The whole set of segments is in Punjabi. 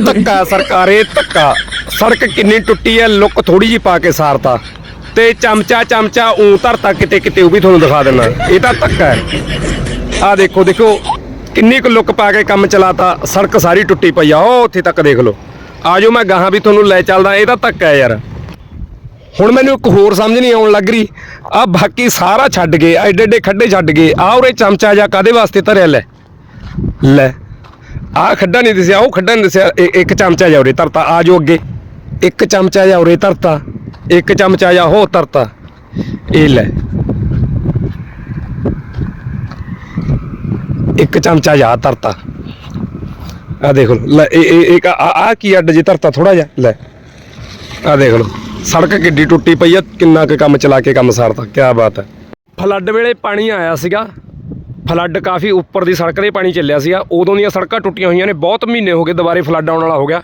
ਧੱਕਾ ਸਰਕਾਰੇ ਧੱਕਾ। ਸੜਕ ਕਿੰਨੀ ਟੁੱਟੀ ਹੈ, ਲੁੱਕ ਥੋੜੀ ਜੀ ਪਾ ਕੇ ਸਾਰਤਾ। ਤੇ ਚਮਚਾ ਚਮਚਾ ਉਂ ਧਰਤਾ, ਕਿਤੇ ਕਿਤੇ ਉਹ ਵੀ ਤੁਹਾਨੂੰ ਦਿਖਾ ਦੇਣਾ ਇਹ ਤਾਂ ਧੱਕਾ ਹੈ। ਆ ਦੇਖੋ ਦੇਖੋ, ਕਿੰਨੀ ਕੁ ਲੁੱਕ ਪਾ ਕੇ ਕੰਮ ਚਲਾਤਾ। ਸੜਕ ਸਾਰੀ ਟੁੱਟੀ ਪਈ ਆ। ਉਹ ਉੱਥੇ ਤੱਕ ਦੇਖ ਲਓ। ਆਜੋ, ਮੈਂ ਗਾਹਾਂ ਵੀ ਤੁਹਾਨੂੰ ਲੈ ਚੱਲਦਾ। ਇਹ ਤਾਂ ਧੱਕਾ ਹੈ ਯਾਰ। ਹੁਣ ਮੈਨੂੰ ਇੱਕ ਹੋਰ ਸਮਝ ਨਹੀਂ ਆਉਣ ਲੱਗ ਰਹੀ। ਆ ਬਾਕੀ ਸਾਰਾ ਛੱਡ ਗਏ ਐਡੇ ਐਡੇ ਖੱਡੇ ਛੱਡ ਗਏ। ਆ ਉਰੇ ਚਮਚਾ ਜਾਂ ਕਾਦੇ ਵਾਸਤੇ ਧਰਿਆ, ਲੈ। ਲੈ। ਆ ਖੱਡਾ ਨਹੀਂ ਦਿਸਿਆ, ਉਹ ਖੱਡਾ ਨਹੀਂ ਦਿਸਿਆ, ਇ- ਇੱਕ ਚਮਚਾ ਜਾ ਉਰੇ ਧਰਤਾ, ਆ ਜੋ ਅੱਗੇ। ਇੱਕ ਚਮਚਾ ਜਾ ਉਰੇ ਧਰਤਾ, ਇੱਕ ਚਮਚਾ ਜਾ ਹੋ ਧਰਤਾ। ਇਹ ਲੈ। ਇੱਕ ਚਮਚਾ ਜਾ ਧਰਤਾ। ਆ ਦੇਖ ਲਓ, ਲੈ, ਇਹ ਇਹ ਇੱਕ ਆ ਆ ਕੀ ਅੱਡ ਜੇ ਧਰਤਾ ਥੋੜਾ ਜਿਹਾ, ਲੈ। ਆ ਦੇਖ ਲਓ, ਸੜਕ ਕਿੱਡੀ ਟੁੱਟੀ ਪਈ ਆ, ਕਿੰਨਾ ਕੁ ਕੰਮ ਚਲਾ ਕੇ ਕੰਮ ਸਾਰਤਾ ਕੀ ਬਾਤ ਹੈ। ਫਲੱਡ ਵੇਲੇ ਪਾਣੀ ਆਇਆ ਸੀਗਾ ਫਲੱਡ ਕਾਫੀ ਉੱਪਰ ਦੀ ਸੜਕ ਦੇ ਪਾਣੀ ਚੱਲਿਆ ਸੀਗਾ। ਉਦੋਂ ਦੀਆਂ ਸੜਕਾਂ ਟੁੱਟੀਆਂ ਹੋਈਆਂ ਨੇ, ਬਹੁਤ ਮਹੀਨੇ ਹੋ ਗਏ ਦੁਬਾਰੇ ਫਲੱਡ ਆਉਣ ਵਾਲਾ ਹੋ ਗਿਆ।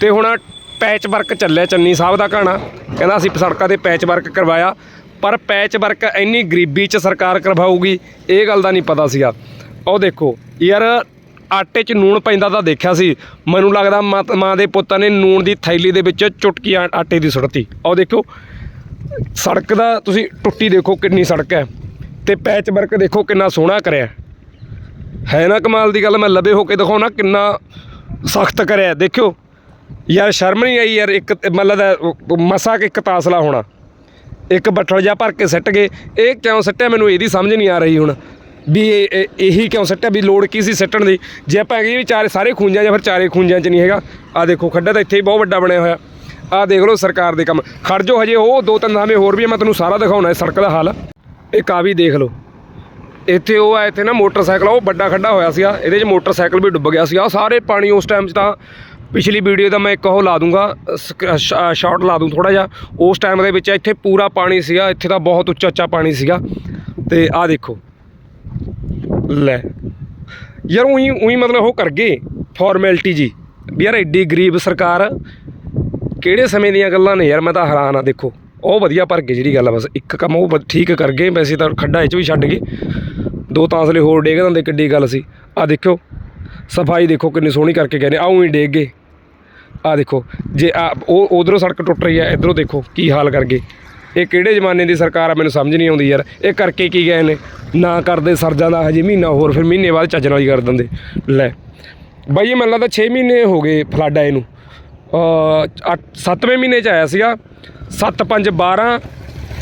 ਤੇ ਹੁਣ ਪੈਚ ਵਰਕ ਚੱਲਿਆ ਚੰਨੀ ਸਾਹਿਬ ਦਾ ਕਹਾਣਾ ਕਹਿੰਦਾ ਅਸੀਂ ਸੜਕਾਂ ਤੇ ਪੈਚ ਵਰਕ ਕਰਵਾਇਆ, ਪਰ ਪੈਚ ਵਰਕ ਇੰਨੀ ਗਰੀਬੀ 'ਚ ਸਰਕਾਰ ਕਰਵਾਊਗੀ, ਇਹ ਗੱਲ ਦਾ ਨਹੀਂ ਪਤਾ ਸੀਗਾ। ਉਹ ਦੇਖੋ, ਯਾਰ ਆਟੇ 'ਚ ਨੂਣ ਪੈਂਦਾ ਤਾਂ ਦੇਖਿਆ ਸੀ। ਮੈਨੂੰ ਲੱਗਦਾ ਮਾਂ ਮਾਂ ਦੇ ਪੁੱਤਾਂ ਨੇ ਨੂਣ ਦੀ ਥੈਲੀ ਦੇ ਵਿੱਚ ਚੁਟਕੀ ਆ- ਆਟੇ ਦੀ ਸੁੱਟਤੀ। ਉਹ ਦੇਖੋ, ਸੜਕ ਦਾ ਤੁਸੀਂ ਟੁੱਟੀ ਦੇਖੋ ਕਿੰਨੀ ਸੜਕ ਹੈ। ਤੇ ਪੈਚ ਵਰਕ ਦੇਖੋ ਕਿੰਨਾ ਸੋਹਣਾ ਕਰਿਆ। ਹੈ ਨਾ ਕਮਾਲ ਦੀ ਗੱਲ, ਮੈਂ ਲਵੇ ਹੋ ਕੇ ਦਿਖਾਉਣਾ ਕਿੰਨਾ ਸਖਤ ਕਰਿਆ। ਦੇਖਿਓ, ਯਾਰ ਸ਼ਰਮ ਨਹੀਂ ਆਈ ਯਾਰ, ਇੱਕ ਮਤਲਬ ਦਾ ਮਸਾ ਕਿ ਇੱਕ ਤਾਸਲਾ ਹੋਣਾ। ਇੱਕ ਬੱਠਲ ਜਾ ਭਰ ਕੇ ਸਿੱਟ ਗਏ। ਇਹ ਕਿਉਂ ਸਿੱਟਿਆ? ਮੈਨੂੰ ਇਹਦੀ ਸਮਝ ਨਹੀਂ ਆ ਰਹੀ ਹੁਣ। ਵੀ ਇਹ, ਇਹੀ ਕਿਉਂ ਸਿੱਟਿਆ? ਵੀ ਲੋੜ ਕੀ ਸੀ ਸਿੱਟਣ ਦੀ? ਜੇ ਆਪਾਂ ਕਹੀਏ ਵੀ ਚਾਰੇ, ਸਾਰੇ ਖੂੰਜਾਂ ਜਾਂ ਫਿਰ ਚਾਰੇ ਖੂੰਜਾਂ 'ਚ ਨਹੀਂ ਹੈਗਾ ਆ ਦੇਖੋ, ਖੱਡਾ ਤਾਂ ਇੱਥੇ ਹੀ ਬਹੁਤ ਵੱਡਾ ਬਣਿਆ ਹੋਇਆ। ਆ ਦੇਖ ਲਓ ਸਰਕਾਰ ਦੇ ਕੰਮ। ਖੜ ਜੋ ਹਜੇ, ਉਹ ਦੋ ਤਿੰਨ ਥਾਵੇਂ ਹੋਰ ਵੀ ਮੈਂ ਤੁਹਾਨੂੰ ਸਾਰਾ ਦਿਖਾਉਣਾ ਹੈ ਸੜਕ ਦਾ ਹਾਲ। ਇੱਕ ਆ ਵੀ ਦੇਖ ਲਓ। ਇੱਥੇ ਉਹ ਆ, ਇੱਥੇ ਨਾ ਮੋਟਰਸਾਈਕਲ ਉਹ ਵੱਡਾ ਖੱਡਾ ਹੋਇਆ ਸੀਗਾ। ਇਹਦੇ 'ਚ ਮੋਟਰਸਾਈਕਲ ਵੀ ਡੁੱਬ ਗਿਆ ਸੀਗਾ। ਉਹ ਸਾਰੇ ਪਾਣੀ ਉਸ ਟਾਈਮ 'ਚ ਤਾਂ ਪਿਛਲੀ ਵੀਡੀਓ ਦਾ ਮੈਂ ਇੱਕ ਉਹ ਲਾ ਦੂੰਗਾ ਸ਼ਾਰਟ ਲਾ ਦੂੰ ਥੋੜਾ ਜਿਹਾ। ਉਸ ਟਾਈਮ ਦੇ ਵਿੱਚ ਇੱਥੇ ਪੂਰਾ ਪਾਣੀ ਸੀਗਾ, ਇੱਥੇ ਤਾਂ ਬਹੁਤ ਉੱਚਾ ਉੱਚਾ ਪਾਣੀ ਸੀਗਾ। ਤੇ ਆਹ ਦੇਖੋ। ਲੈ। ਯਾਰ ਉਹੀ ਉਹੀ ਮਤਲਬ ਉਹ ਕਰ ਗਏ ਫਾਰਮੈਲਿਟੀ ਜੀ। ਵੀ ਯਾਰ ਐਡੀ ਗਰੀਬ ਸਰਕਾਰ ਕਿਹੜੇ ਸਮੇਂ ਦੀਆਂ ਗੱਲਾਂ ਨੇ ਯਾਰ? ਮੈਂ ਤਾਂ ਹੈਰਾਨ ਆ, ਦੇਖੋ। ਉਹ ਵਧੀਆ ਭਰ ਗਏ ਜਿਹੜੀ ਗੱਲ ਆ ਬਸ। ਇੱਕ ਕੰਮ ਉਹ ਠੀਕ ਕਰ ਗਏ, ਵੈਸੇ ਤਾਂ ਖੱਡਾ ਇਹ ਚ ਵੀ ਛੱਡ ਗਏ। ਦੋ ਤਾਂਸਲੇ ਹੋਰ ਡੇਗ ਦਿੰਦੇ, ਕਿੱਡੀ ਗੱਲ ਸੀ। ਆ ਦੇਖੋ ਸਫ਼ਾਈ ਦੇਖੋ ਕਿੰਨੀ ਸੋਹਣੀ ਕਰਕੇ ਗਏ ਨੇ ਆਉਂ ਹੀ ਡੇਗ ਗਏ। ਆ ਦੇਖੋ, ਜੇ ਆ ਉਹ ਉਧਰੋਂ ਸੜਕ ਟੁੱਟ ਰਹੀ ਹੈ ਇਧਰੋਂ ਦੇਖੋ ਕੀ ਹਾਲ ਕਰ ਗਏ। ਇਹ ਕਿਹੜੇ ਜ਼ਮਾਨੇ ਦੀ ਸਰਕਾਰ ਆ, ਮੈਨੂੰ ਸਮਝ ਨਹੀਂ ਆਉਂਦੀ ਯਾਰ। ਇਹ ਕਰਕੇ ਕੀ ਗਏ ਨੇ? ਨਾ ਕਰਦੇ ਸਰਜਾਂ ਦਾ ਹਜੇ ਮਹੀਨਾ, ਹੋਰ ਫਿਰ ਮਹੀਨੇ ਬਾਅਦ ਚੱਜ ਨਾਲ ਹੀ ਕਰ ਦਿੰਦੇ। ਲੈ, ਬਾਈ ਇਹ ਮੈਨੂੰ ਲੱਗਦਾ 6 ਮਹੀਨੇ ਹੋ ਗਏ ਫਲੱਡ ਆਏ ਨੂੰ। 7ਵੇਂ ਮਹੀਨੇ ਚ ਆਇਆ ਸੀਗਾ। 7 5 12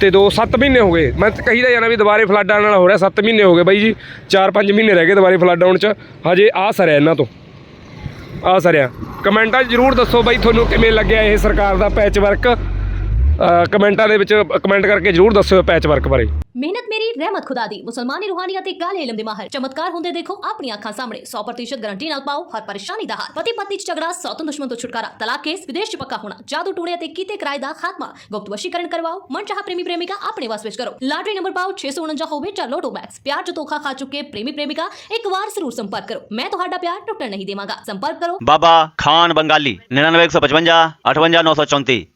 ਤੇ 2 7 ਮਹੀਨੇ ਹੋ ਗਏ। ਮੈਂ ਤਾਂ ਕਹੀਦਾ ਜਾਣਾ ਵੀ ਦੁਬਾਰੇ ਫਲੱਡ ਆਉਣ ਵਾਲਾ ਹੋ ਰਿਹਾ 7 ਮਹੀਨੇ ਹੋ ਗਏ ਬਾਈ ਜੀ। 4-5 ਮਹੀਨੇ ਰਹਿ ਗਏ ਦੁਬਾਰੇ ਫਲੱਡ ਆਉਣ ਚ। ਹਜੇ ਆ ਸਰਿਆ ਇਹਨਾਂ ਤੋਂ। ਆ ਸਰਿਆ। ਕਮੈਂਟਾਂ 'ਚ ਜਰੂਰ ਦੱਸੋ ਬਾਈ ਤੁਹਾਨੂੰ ਕਿਵੇਂ ਲੱਗਿਆ ਇਹ ਸਰਕਾਰ ਦਾ ਪੈਚ ਵਰਕ ਕਮੈਂਟਾਂ ਦੇ ਵਿੱਚ ਕਮੈਂਟ ਕਰਕੇ ਜਰੂਰ ਦੱਸਿਓ ਪੈਚ ਵਰਕ ਬਾਰੇ। ਮਿਹਨਤ मेरी रहमत खुदा दी। मुसलमानी रूहानियत एक गाले इलम दिमाग है। चमत्कार होंगे देखो अपनी आंखा सामने। सौ प्रतिशत गारंटी ना पाओ, हर परेशानी दा पति पत्नी झगड़ा सौतन दुश्मन तो छुटकारा। तलाक केस, विदेश च पक्का होना। जादू टोने ते कीते किराए दा खात्मा। गुप्त वशीकरण करवाओ। मन चाह प्रेमी प्रेमिका अपने वस विच करो। लॉटरी नंबर पाओ 649 होवे चार लोटो मैक्स। प्यार जो धोखा खा चुके प्रेमी प्रेमिका, एक बार ज़रूर संपर्क करो। मैं तुम्हारा प्यार टुटन नहीं देवांगा। संपर्क करो। बाबा, खान बंगाली, निन्यानवे एक सौ पचवंजा, अठवंजा नौ सौ चौंतीस